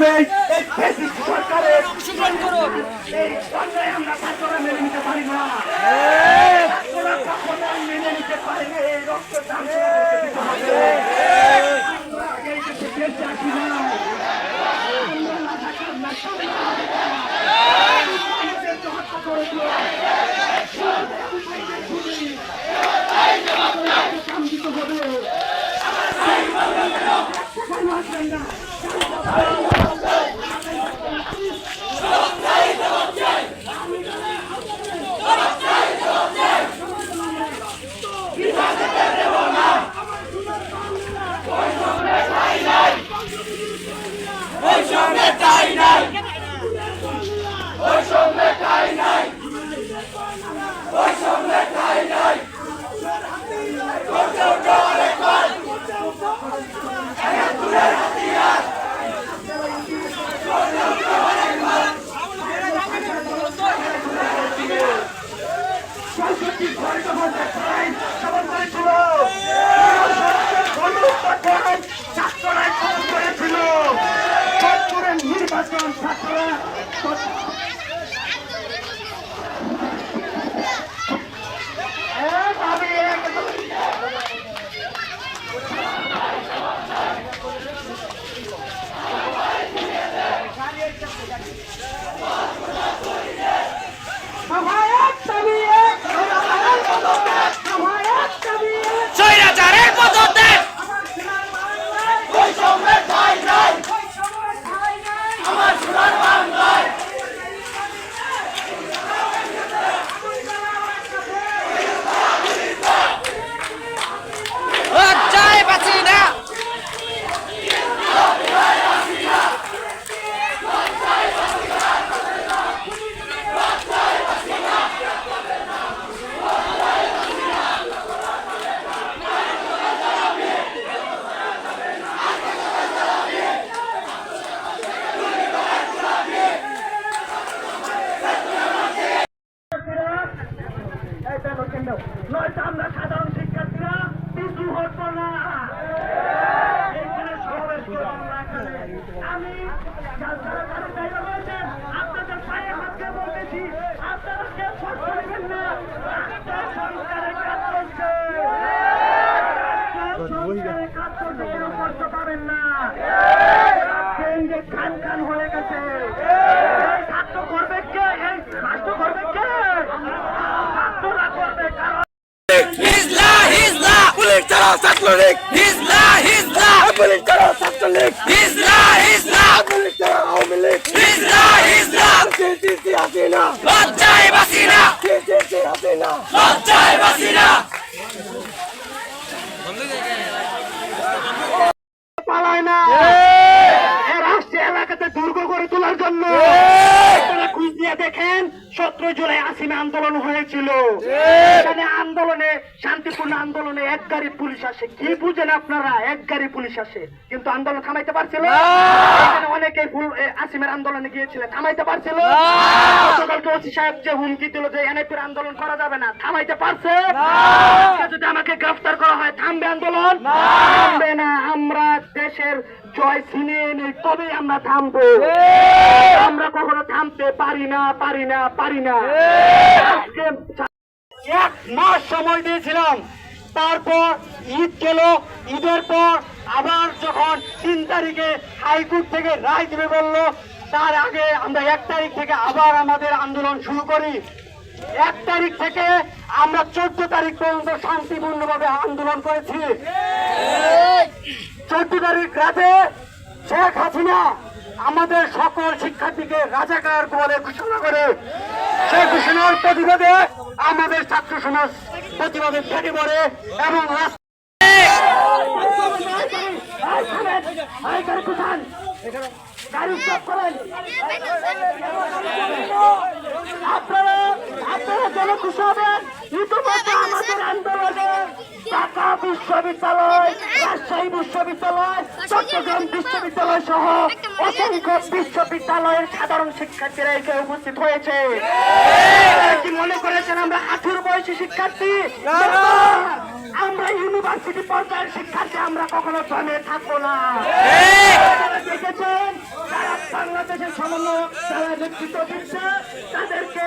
Yeah, baby. ছাত্ররা এক আমি এক সহায়ক দাবি এক সহায়ক দাবি এক স্বৈরাচারের পদত্যাগ আমার সোনার বাংলায় বৈষম্যে ঠাই নাই ওই সময় ঠাঁই নাই আমার সোনার বাংলায় লজ্জায় বাঁচি না পারেন না আপনার সংস্কারের কাজ চলছে সংস্কারের কাজ চলছে কেন করতে পারেন না ট্রেন যে খান খান হয়ে গেছে এই ছাত্র করবে কে এই রাষ্ট্র করবে কে ছাত্ররা করবে কারণ হিজলা হিজলা পুলিশ ছাড়াও ছাত্রলীগ। হিজলা হিজলা পুলিশ ছাড়াও ছাত্রলীগ। হিজলা হিজলা পুলিশ ছাড়াও আওয়ামী লীগ। হিজলা হিজলা সিসি হাসিনা লজ্জায় বাসি না। সিসি হাসিনা লজ্জায় বাসি না। পালায় না। এলাকাতে দুর্গ করে তোলার জন্য। আপনারা খুঁজ দিয়ে দেখেন সতেরো জুলাই আসিমে আন্দোলন হয়েছিল। এক গাড়ি পুলিশ আসে কি বুঝেন আপনারা? এক গাড়ি পুলিশ আসে কিন্তু আন্দোলন থামাইতে পারছিল? ফুল- আসিমের আন্দোলনে গিয়েছিলেন থামাইতে পারছিল? গতকালকে ওসি সাহেব যে হুমকি দিল যে এনআইপির আন্দোলন করা যাবে না থামাইতে পারছে? যদি আমাকে গ্রেফতার করা হয় থামবে আন্দোলন? থামবে না আমরা দেশের জয় ছিনিয়ে নেই তবে আমরা থামবো। আমরা কখনো থামতে পারি না পারি না পারি না। আজকে এক মাস সময় দিয়েছিলাম। তারপর ঈদ গেল। ঈদের পর আবার যখন তিন তারিখে হাইকোর্ট থেকে রায় দেবে বলল, তার আগে আমরা এক তারিখ থেকে আবার আমাদের আন্দোলন শুরু করি। এক তারিখ থেকে আমরা চোদ্দ তারিখ পর্যন্ত শান্তিপূর্ণভাবে আন্দোলন করেছি। চোদ্দ তারিখ রাতে শেখ হাসিনা আমাদের সকল শিক্ষার্থীকে রাজাকার বলে ঘোষণা করে সেই ঘোষণার প্রতিবাদে আমাদের ছাত্র সমাজ প্রতিবাদে ফেটে পড়ে এবং। আপনারা আপনারা যেন খুশি হবেন ইতিমধ্যে আমাদের আন্দোলনে ঢাকা বিশ্ববিদ্যালয় রাজশাহী বিশ্ববিদ্যালয় চট্টগ্রাম বিশ্ববিদ্যালয় সহ অসংখ্য বিশ্ববিদ্যালয়ের সাধারণ শিক্ষার্থীরা এখানে উপস্থিত হয়েছে। কি মনে করেছেন আমরা হাঁটুর বয়সী শিক্ষার্থী? আমরা ইউনিভার্সিটি পর্যায়ের শিক্ষার্থী আমরা কখনো জমে থাকব না। দেখেছেন যারা বাংলাদেশের সমন্বয়ক যারা নেতৃত্ব দিচ্ছে তাদেরকে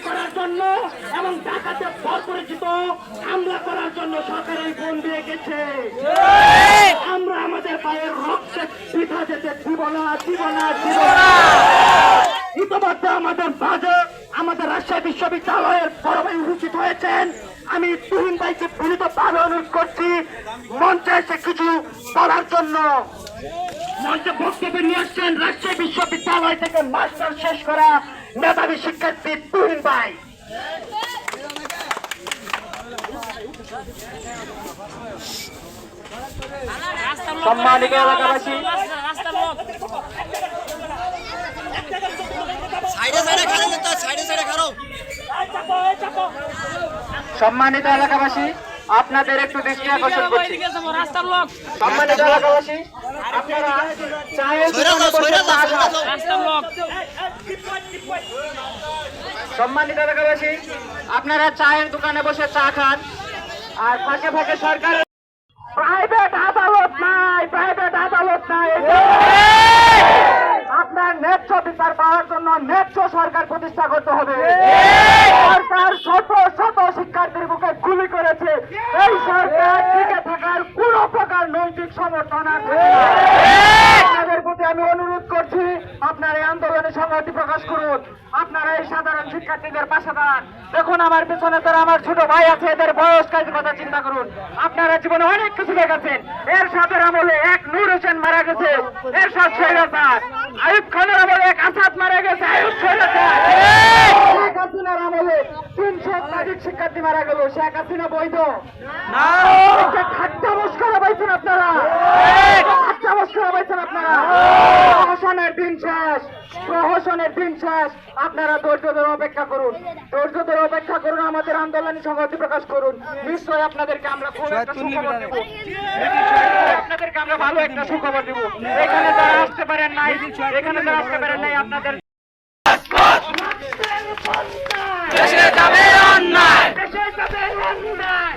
জন্য এবং ঢাকাতে পরিচিত হামলা করার জন্য সরকারের ফোন দিয়ে গেছে। আমরা আমাদের পায়ের রক্তে পিঠা যেতে দিব না দিব না দিব না। ইতিমধ্যে আমাদের বাজে, আমাদের রাজশাহী বিশ্ববিদ্যালয়ের ভাই উপস্থিত হয়েছেন। আমি তুহিন ভাইকে ভাবে অনুরোধ করছি, মঞ্চে এসে কিছু বলার জন্য। মঞ্চে বক্তব্য নিয়ে আসছেন রাজশাহী বিশ্ববিদ্যালয় থেকে মাস্টার শেষ করা মেধাবী শিক্ষার্থী তুহিন ভাই। সম্মানিত এলাকাবাসী। সম্মানিত এলাকাবাসী আপনাদের একটু দৃষ্টি আকর্ষণ করছি। সম্মানিত এলাকাবাসী আপনারা। সম্মানিত এলাকাবাসী আপনারা চায়ের দোকানে বসে চা খান। আর ফাঁকে ফাঁকে সরকার প্রাইভেট আদালত নাই প্রাইভেট আদালত নাই আপনার ন্যায্য বিচার পাওয়ার জন্য ন্যায্য সরকার প্রতিষ্ঠা করতে হবে। সরকার শত শত শিক্ষার্থীর বুকে গুলি করেছে। এই সরকার টিকে থাকার কোন প্রকার নৈতিক সমর্থন আছে। আপনাদের প্রতি আমি অনুরোধ করছি আপনারা এই আন্দোলনে সংহতি প্রকাশ করুন। আপনারা এই সাধারণ শিক্ষার্থীদের পাশে দাঁড়ান। দেখুন আমার পিছনে তারা আমার ছোট ভাই আছে এদের বয়স কাজের কথা চিন্তা করুন। আপনারা জীবনে অনেক কিছু দেখেছেন। এর সাথে আমলে এক নূর হোসেন মারা গেছে। এর সাথে স্বৈরাচার। আয়ুব খানের আমলে এক আসাদ মারা গেছে। আয়ুব শেখ হাসিনার আমলে তিনশো একাধিক শিক্ষার্থী মারা গেল। শেখ হাসিনা বৈধ। ঠাট্টা মস্করা পাইছেন আপনারা করে পাইছেন আপনারা। প্রহসনের দিন শেষ প্রহসনের দিন শেষ। আপনারা ধৈর্য ধরে অপেক্ষা করুন। ধৈর্য ধরে অপেক্ষা করুন আমাদের আন্দোলনে সংহতি প্রকাশ করুন। নিশ্চয়ই আপনাদেরকে আমরা খুব একটা সুখবর দেবো। আপনাদেরকে আমরা ভালো একটা সুখবর দেবো। এখানে যারা আসতে পারেন নাই এখানে যারা আসতে পারেন নাই আপনাদের দেশে যাবে অন্যায়। দেশে যাবে অন্যায়।